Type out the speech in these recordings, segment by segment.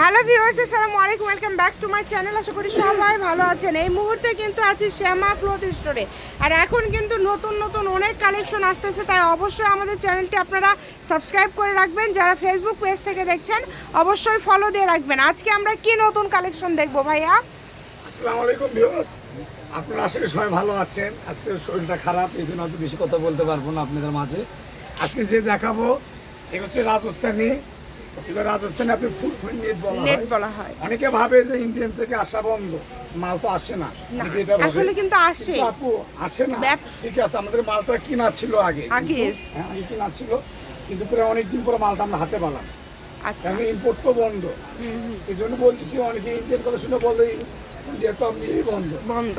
Hello viewers আসসালামু আলাইকুম welcome back to my channel আশা করি সবাই ভালো আছেন। এই মুহূর্তে কিন্তু আছি শ্যামা ক্লথ স্টোরে আর এখন কিন্তু নতুন নতুন অনেক কালেকশন আসতেছে, তাই অবশ্যই আমাদের চ্যানেলটি আপনারা সাবস্ক্রাইব করে রাখবেন। যারা ফেসবুক পেজ থেকে দেখছেন, অবশ্যই ফলো দিয়ে রাখবেন। আজকে আমরা কি নতুন কালেকশন দেখব ভাইয়া? আসসালামু আলাইকুম ভিউয়ার্স আপনারা আসলে সবাই ভালো আছেন। আজকে শরীরটা খারাপ, এই জন্য বেশি কথা বলতে পারব না আপনাদের মাঝে। আজকে যে দেখাবো এটা হচ্ছে রাজস্থানী এবার রাজস্থানে আপনি ফুল নেট বলা নেট বলা হয়। অনেকে ভাবে যে ইন্ডিয়ান থেকে আসা বন্ধ। মাল তো আসে না। আসলে কিন্তু আসে। আপু আসে না। ঠিক আছে আমাদের মালটা কিনা ছিল আগে। আগে। হ্যাঁ আগে কিনা ছিল। কিন্তু পরে অনেকদিন পরে মালটা আমরা হাতে পেলাম। আচ্ছা। কারণ ইম্পোর্ট তো বন্ধ। এই জন্য বলতেছি অনেকে ইন্ডিয়ান কথা শুনে বলে ইন্ডিয়া তো আপনি বন্ধ। বন্ধ।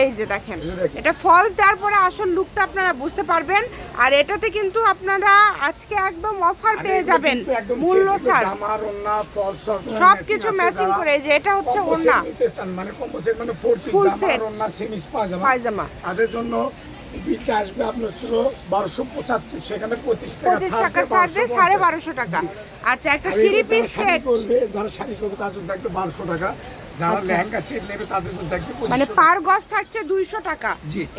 এই যে দেখেন এই যে দেখেন। এটা ফল তারপরে আসল লুকটা আপনারা বুঝতে পারবেন। আর এটাতে কিন্তু আপনারা আজকে একদম অফার পেয়ে যাবেন। মূল্য ছাড় জামার ওড়না, ফল সব কিছু ম্যাচিং করে এই যে এটা হচ্ছে চান, মানে set মানে four piece Full জামা set। আর ওড়না, semis পায়জামা। পায়জামা। তাদের জন্য বিলটা আসবে আপনার ছিল বারোশো পঁচাত্তর সেখানে পঁচিশ টাকা ছাড় দিয়ে ছাড় দিয়ে 1250 সাড়ে বারোশো টাকা। আচ্ছা একটা থ্রি পিস সেট করবে যারা শাড়ি করবে তার জন্য থাকবে বারোশো টাকা। যারা আচ্ছা। লেহেঙ্গা সেট নেবে তাদের জন্য থাকবে মানে পার গজ থাকছে দুইশো টাকা।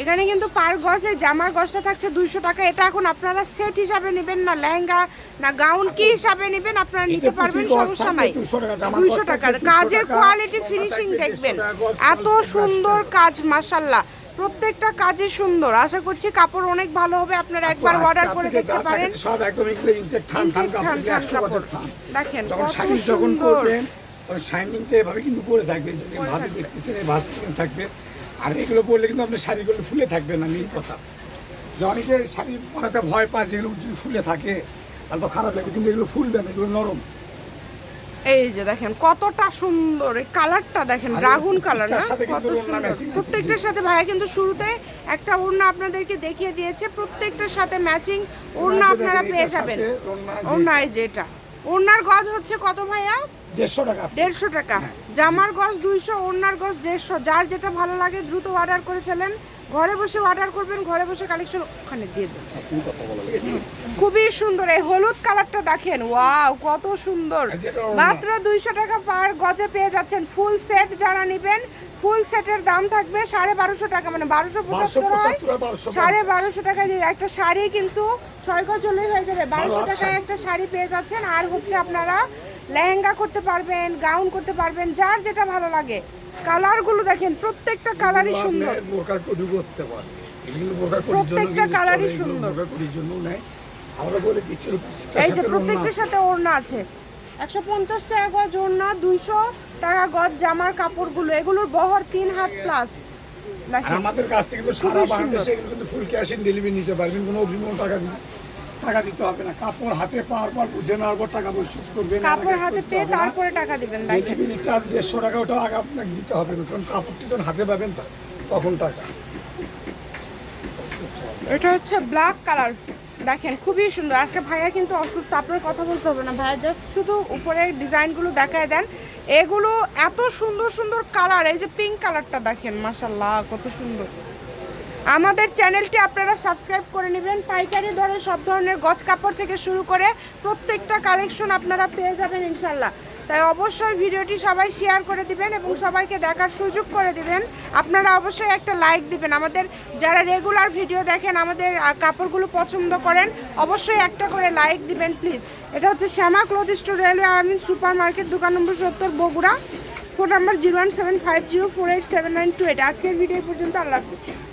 এখানে কিন্তু পার গজে জামার গজটা থাকছে দুইশো টাকা। এটা এখন আপনারা সেট হিসাবে নেবেন না লেহেঙ্গা না গাউন কি হিসাবে নেবেন আপনারা নিতে পারবেন সমস্যা নাই। 200 টাকা, জামার দুইশো টাকা। কাজের কোয়ালিটি ফিনিশিং থাকবে 150 দেখবেন এত সুন্দর কাজ মাসাল্লাহ প্রত্যেকটা কাজই সুন্দর। আশা করছি কাপড় অনেক ভালো হবে আপনারা একবার অর্ডার করে দেখতে পারেন। সব একদম ইনটেক থান থান কাপড় থান একশো বছর কাপড়। থান। দেখেন যখন শাড়ি যখন করবেন ওই শাইনিংটা এভাবে কিন্তু পরে থাকবে যে ভাজে দেখতেছেন এই ভাজ কিন্তু থাকবে। আর এগুলো পরলে কিন্তু আপনার শাড়িগুলো ফুলে থাকবে না মেন কথা যে অনেকে শাড়ি পরাতে ভয় পায় যেগুলো যদি ফুলে থাকে তাহলে তো খারাপ লাগে কিন্তু এগুলো ফুলবে না এগুলো নরম। এই যে দেখেন কতটা সুন্দর এই কালারটা দেখেন রাহুন কালার না? প্রত্যেকটার সাথে কত কিন্তু সুন্দর। প্রত্যেকটার সাথে ভাইয়া কিন্তু শুরুতে একটা ওড়না আপনাদেরকে দেখিয়ে দিয়েছে প্রত্যেকটার সাথে ম্যাচিং ওড়না আপনারা পেয়ে যাবেন। ওড়না এই যেটা। ওড়নার গজ হচ্ছে কত ভাইয়া? দেড়শো টাকা। দেড়শো টাকা। জামার গজ দুইশো ওড়নার গজ দেড়শো। যার যেটা ভালো লাগে দ্রুত অর্ডার করে ফেলেন। ঘরে বসে অর্ডার করবেন ঘরে বসে কালেকশন ওখানে দিয়ে দেবেন। খুবই সুন্দর। এই হলুদ কালারটা দেখেন ওয়াও কত সুন্দর। মাত্র দুইশো টাকা পার গজে পেয়ে যাচ্ছেন। ফুল সেট যারা নেবেন ফুল সেটের দাম থাকবে সাড়ে বারোশো টাকা মানে বারোশো পঁচাত্তর হয় 1275 আর 1250 সাড়ে বারোশো টাকা একটা শাড়ি কিন্তু ছয় গজ হলেই হয়ে যাবে বারোশো আচ্ছা। টাকায় একটা শাড়ি পেয়ে যাচ্ছেন। আর হচ্ছে আপনারা লেহেঙ্গা করতে পারবেন গাউন করতে পারবেন যার যেটা ভালো লাগে। কালারগুলো দেখেন প্রত্যেকটা কালারই সুন্দর। প্রত্যেকটা কালারই সুন্দর। এই যে প্রত্যেকটার সাথে ওড়না আছে। একশো পঞ্চাশ টাকা গজ ওড়না দুইশো টাকা গজ জামার কাপড়গুলো এগুলোর বহর তিন হাত প্লাস দেখেন। আমাদের কাছ থেকে কিন্তু সারা। বাংলাদেশে কিন্তু ফুল ক্যাশ ইন ডেলিভারি নিতে পারবেন কোনো অগ্রিম টাকা দিতে টাকা দিতে হবে না। কাপড় হাতে পাওয়ার পর বুঝে নেওয়ার পর টাকা পরিশোধ করবেন কাপড় হাতে পেয়ে তারপরে টাকা দিবেন ডেলিভারি চার্জ দেড়শো টাকা ওটা আগে আপনাকে দিতে হবে না। যখন কাপড়টি যখন হাতে পাবেন তা- তখন টাকা। এটা হচ্ছে ব্ল্যাক কালার দেখেন খুবই সুন্দর। আজকে ভাইয়া কিন্তু অসুস্থ আপনার কথা বলতে হবে না। ভাইয়া জাস্ট শুধু উপরের ডিজাইনগুলো দেখায় দেন। এগুলো এত সুন্দর সুন্দর কালার, এই যে পিঙ্ক কালারটা দেখেন মাসাল্লাহ কত সুন্দর। আমাদের চ্যানেলটি আপনারা সাবস্ক্রাইব করে নেবেন। পাইকারি ধরে সব ধরনের গছ কাপড় থেকে শুরু করে প্রত্যেকটা কালেকশন আপনারা পেয়ে যাবেন ইনশাল্লাহ তাই অবশ্যই ভিডিওটি সবাই শেয়ার করে দিবেন এবং সবাইকে দেখার সুযোগ করে দিবেন। আপনারা অবশ্যই একটা লাইক দিবেন। আমাদের যারা রেগুলার ভিডিও দেখেন, আমাদের কাপড়গুলো পছন্দ করেন, অবশ্যই একটা করে লাইক দিবেন প্লিজ এটা হচ্ছে Shyama cloth store railway Amin super market দোকান নম্বর সত্তর, Bogura. Phone number zero one seven five zero four eight seven nine two eight আজকের ভিডিও পর্যন্ত, আল্লাহ হাফিজ।